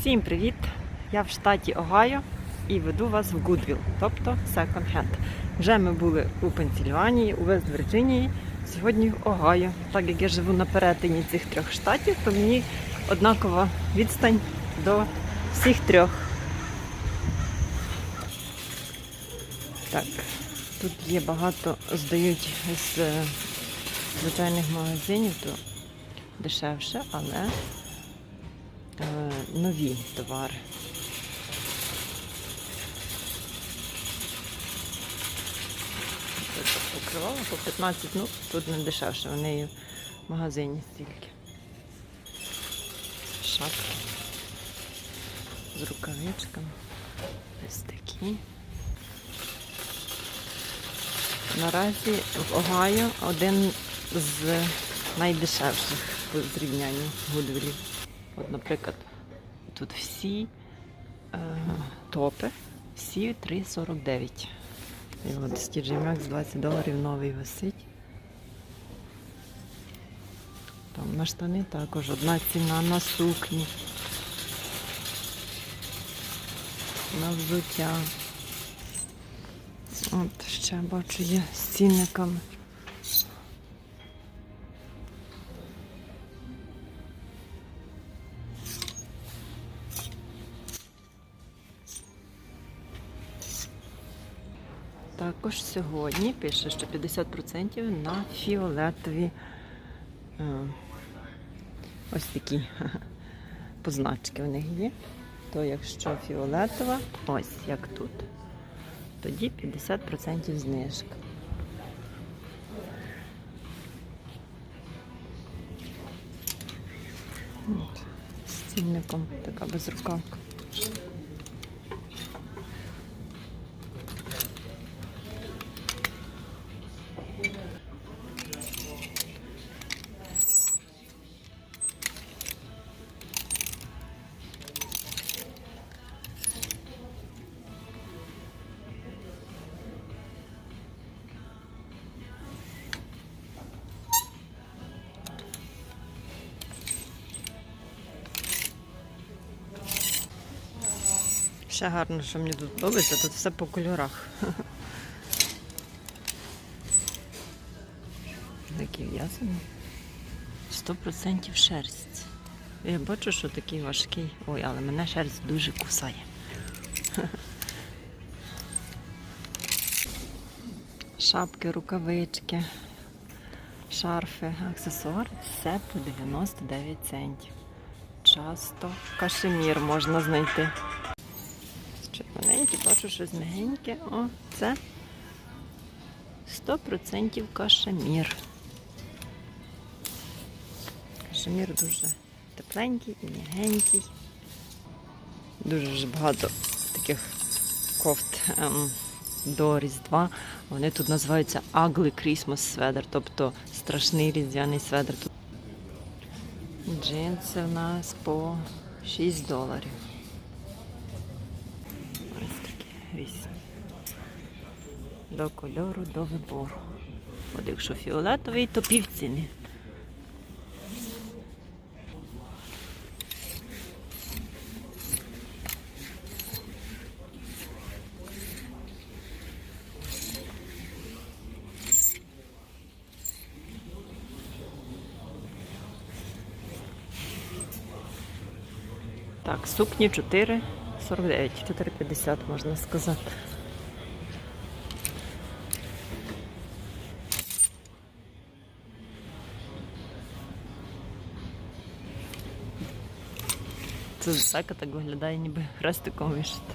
Всім привіт! Я в штаті Огайо і веду вас в Гудвіл, тобто Second Hand. Вже ми були у Пенсільванії, у Вест-Вірджинії, сьогодні в Огайо. Так як я живу на перетині цих трьох штатів, то мені однакова відстань до всіх трьох. Так, тут є багато, здають з е, звичайних магазинів, то дешевше, але нові товари. Покривало по 15, ну тут не дешевше, в неї в магазині стільки. Шапки з рукавичками. Ось такі. Наразі в Огайо один з найдешевших по зрівнянню Гудвілів. От, наприклад, тут всі е, топи, всі 3,49. І от з TJ 20 доларів новий висить. Там на штани також одна ціна на сукні. На взуття. От ще бачу є з цінниками. Також сьогодні пише, що 50% на фіолетові е, ось такі позначки в них є. То якщо фіолетова, ось як тут, тоді 50% знижка. З цінником така безрукавка. Ще гарно, що мені тут подобається, тут все по кольорах. Такі в'язані. 100% шерсть. Я бачу, що такий важкий. Ой, але мене шерсть дуже кусає. Шапки, рукавички, шарфи, аксесуари, все по 99 центів. Часто кашемір можна знайти. Бачу щось мягеньке. О, це 100% кашемір. Кашемір дуже тепленький і м'ягенький. Дуже багато таких кофт ем, до Різдва. Вони тут називаються Ugly Christmas Sweater, тобто страшний різдвяний сведер. Джинси в нас по 6 доларів. Ось такі різні. До кольору, до вибору. От якщо фіолетовий, то півціни. Так, сукні 4,49, 4,50 можна сказати. Це засака так виглядає, ніби хрестиком вишити.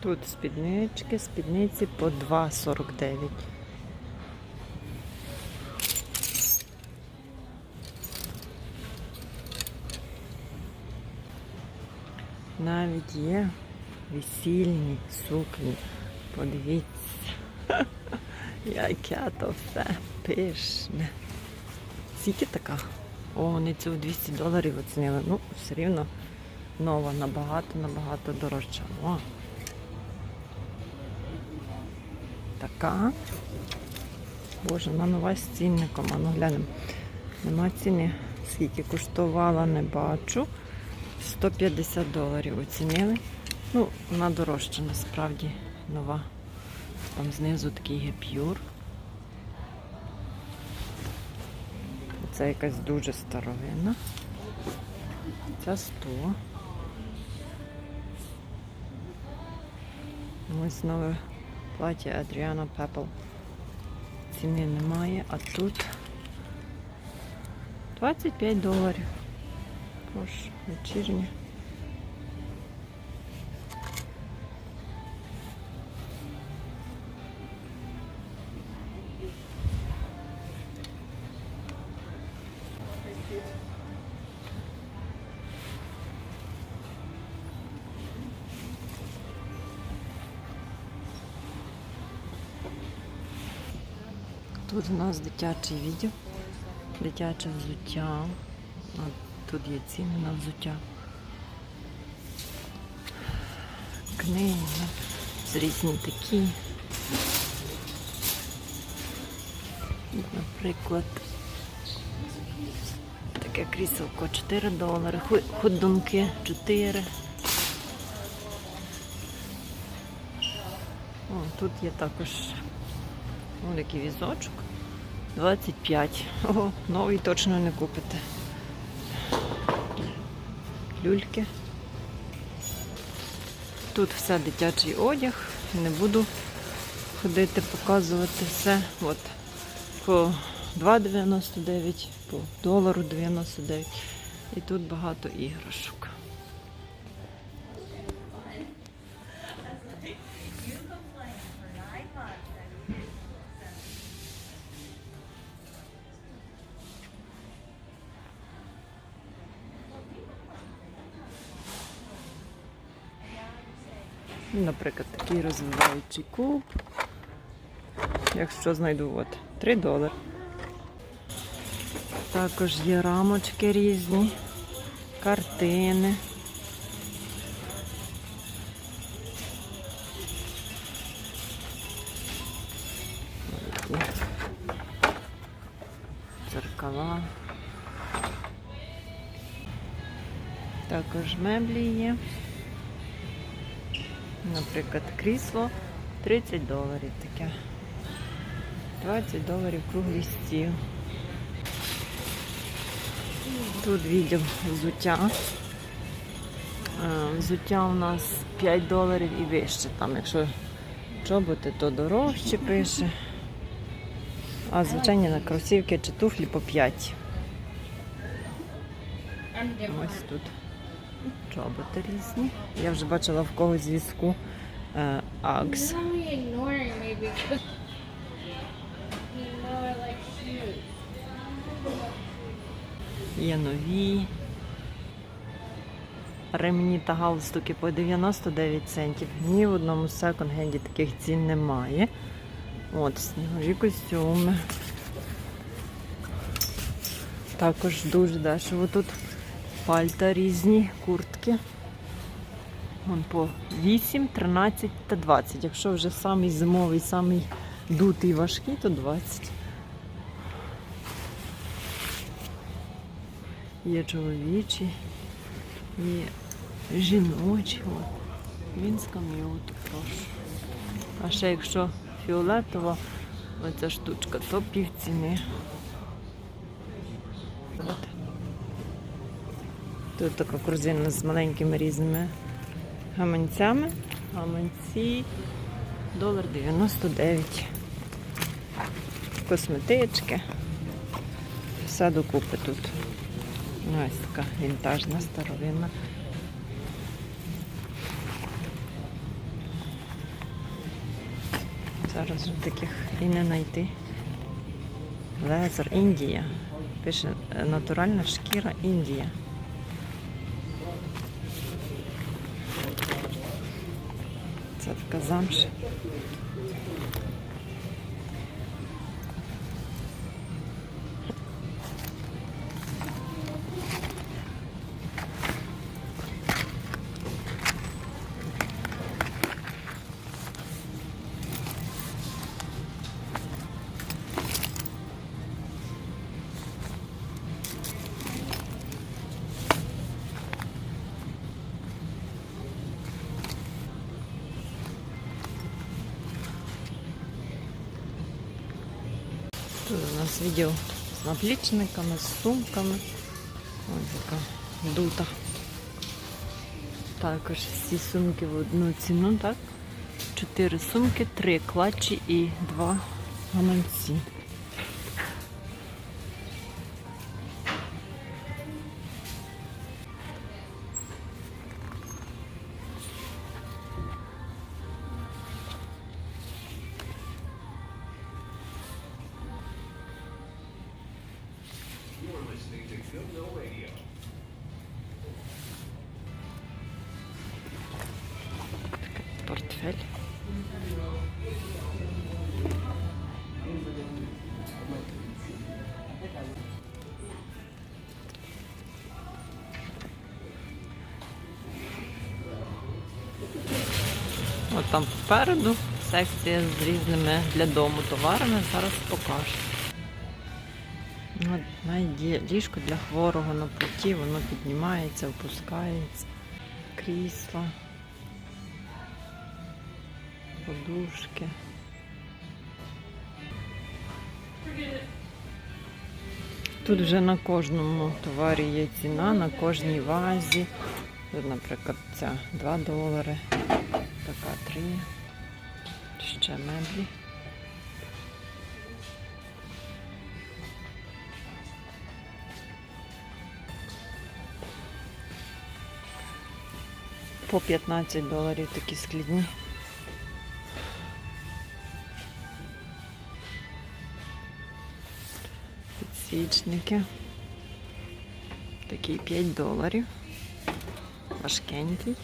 Тут спіднички, спідниці по 2,49. Навіть є весільні сукні. Подивіться, яке то все пишне. Скільки така? О, вони цю в 200 доларів оцінили. Ну, все рівно нова, набагато, набагато дорожча. О. Така. Боже, вона нова з цінником. А ну глянемо. Нема ціни. Скільки коштувала, не бачу. 150 доларів оцінили. Ну, вона дорожча насправді нова. Там знизу такий гепюр. Це якась дуже старовина. Ця 100. Ось нове плаття Адріана Пепл. Ціни немає, а тут 25 доларів. Тож, вечірнє. Тут у нас дитячий відділ, дитяче взуття. Тут є ціни на взуття. Книги, різні такі. Наприклад, таке кріселко 4 долари, ходунки 4. О, тут є також такий візочок. 25. Ого, новий точно не купите. Люльки. Тут все дитячий одяг. Не буду ходити, показувати все. От. По 2,99, по долару 99. І тут багато іграшок. Наприклад, такий розвиваючий куб. Якщо знайду, от 3 долари. Також є рамочки різні, картини. Такі Дзеркала. Також меблі є. Наприклад, крісло 30 доларів таке. 20 доларів круглий стіл. Тут відділ взуття. Е, Взуття у нас 5 доларів і вище. Там, якщо чоботи, то дорожче пише. А звичайні на кросівки чи туфлі по 5. Ось тут чоботи різні. Я вже бачила в когось зв'язку е, shoes. Є нові. Ремні та галстуки по 99 центів. Ні в одному секонд-хенді таких цін немає. От, снігові костюми. Також дуже дешево тут пальта різні, куртки. Вон по 8, 13 та 20. Якщо вже самий зимовий, самий дутий важкий, то 20. Є чоловічі, є жіночі. Він з кам'юту, прошу. А ще якщо фіолетова, оця штучка, то півціни. От. Тут така корзина з маленькими різними гаманцями. Гаманці долар 99. Косметички. Все докупи тут. Ну, ось така вінтажна старовина. Зараз вже таких і не знайти. Лезер Індія. Пише е, натуральна шкіра Індія. Це зараз відділ з наплічниками, з сумками. Ось така дута. Також всі сумки в одну ціну, так? Чотири сумки, три клатчі і два гаманці. Там попереду секція з різними для дому товарами. Зараз покажу. От навіть ліжко для хворого на плиті, воно піднімається, опускається. Крісла, подушки. Тут вже на кожному товарі є ціна, на кожній вазі. Тут, наприклад, ця 2 долари, така 3. Ще меблі. По 15 доларів такі скляні. Підсвічники. Такий 5 доларів. Важкенький.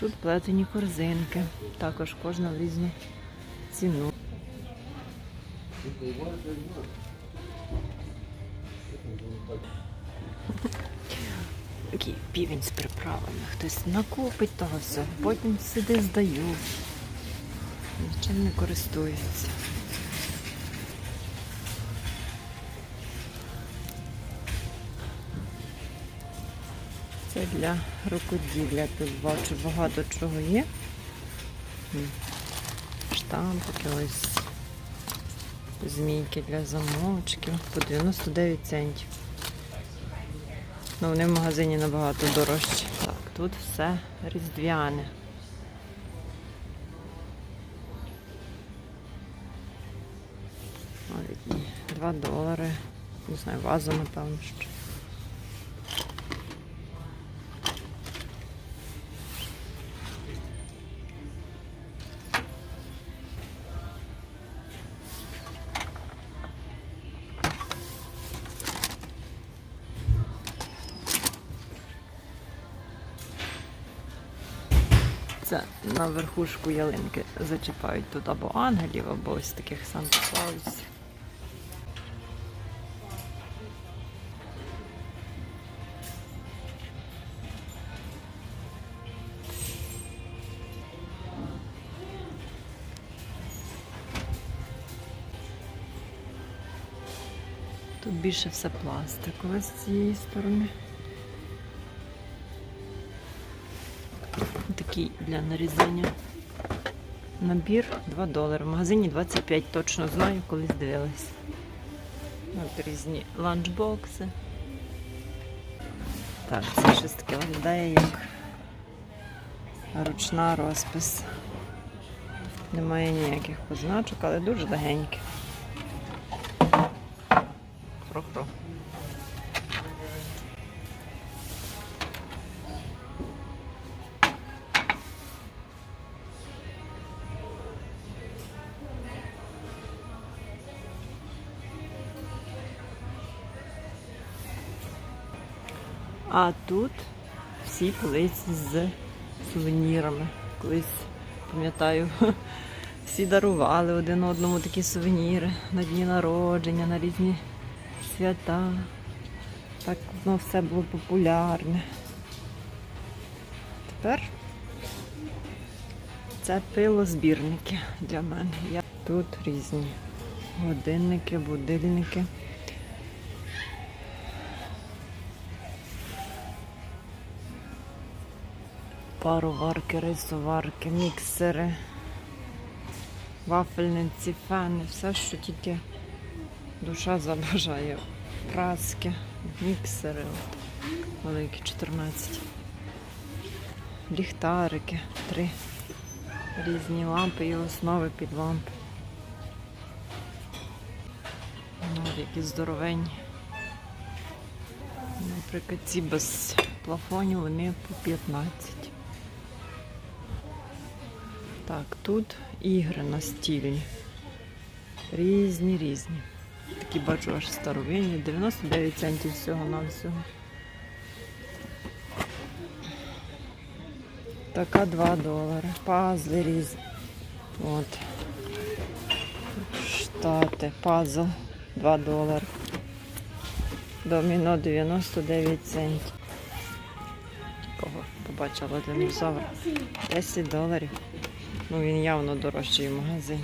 Тут плетені корзинки. Також кожна в різну ціну. Такий півень з приправами. Хтось накупить того все, потім сиди здаю. Нічим не користується. Це для рукоділля. Тут бачу багато чого є. Штампики ось. Змійки для замочків по 99 центів. Ну, вони в магазині набагато дорожчі. Так, тут все різдвяне. Ось 2 долари. Не знаю, ваза, напевно, що. Це на верхушку ялинки зачіпають тут або ангелів, або ось таких санта клаусів. Тут більше все пластикове з цієї сторони. Такий для нарізання. Набір 2 долари. В магазині 25, точно знаю, колись дивилась. От різні ланчбокси. Так, це щось таке виглядає як ручна розпис. Немає ніяких позначок, але дуже легеньке. Хро-хро. А тут всі полиці з сувенірами. Колись, пам'ятаю, всі дарували один одному такі сувеніри на дні народження, на різні свята. Так воно все було популярне. Тепер це пилозбірники для мене. Тут різні годинники, будильники. Пароварки, рисоварки, міксери, вафельниці, фени, все, що тільки душа забажає. Праски, міксери, от, великі 14. Ліхтарики, три. Різні лампи і основи під лампи. От які здоровенні. Наприклад, ці без плафонів вони по 15. Так, тут ігри настільні. Різні, різні. Такі бачу аж старовинні, 99 центів всього на всього. Така 2 долари. Пазли різні. От. Штати, пазл 2 долари. Доміно 99 центів. Кого побачила динозавр? 10 доларів. Ну він явно дорожчий в магазині.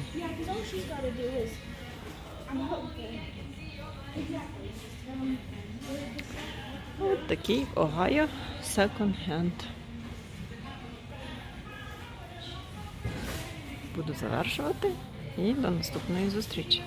От такий Огайо Hand. Буду завершувати і до наступної зустрічі.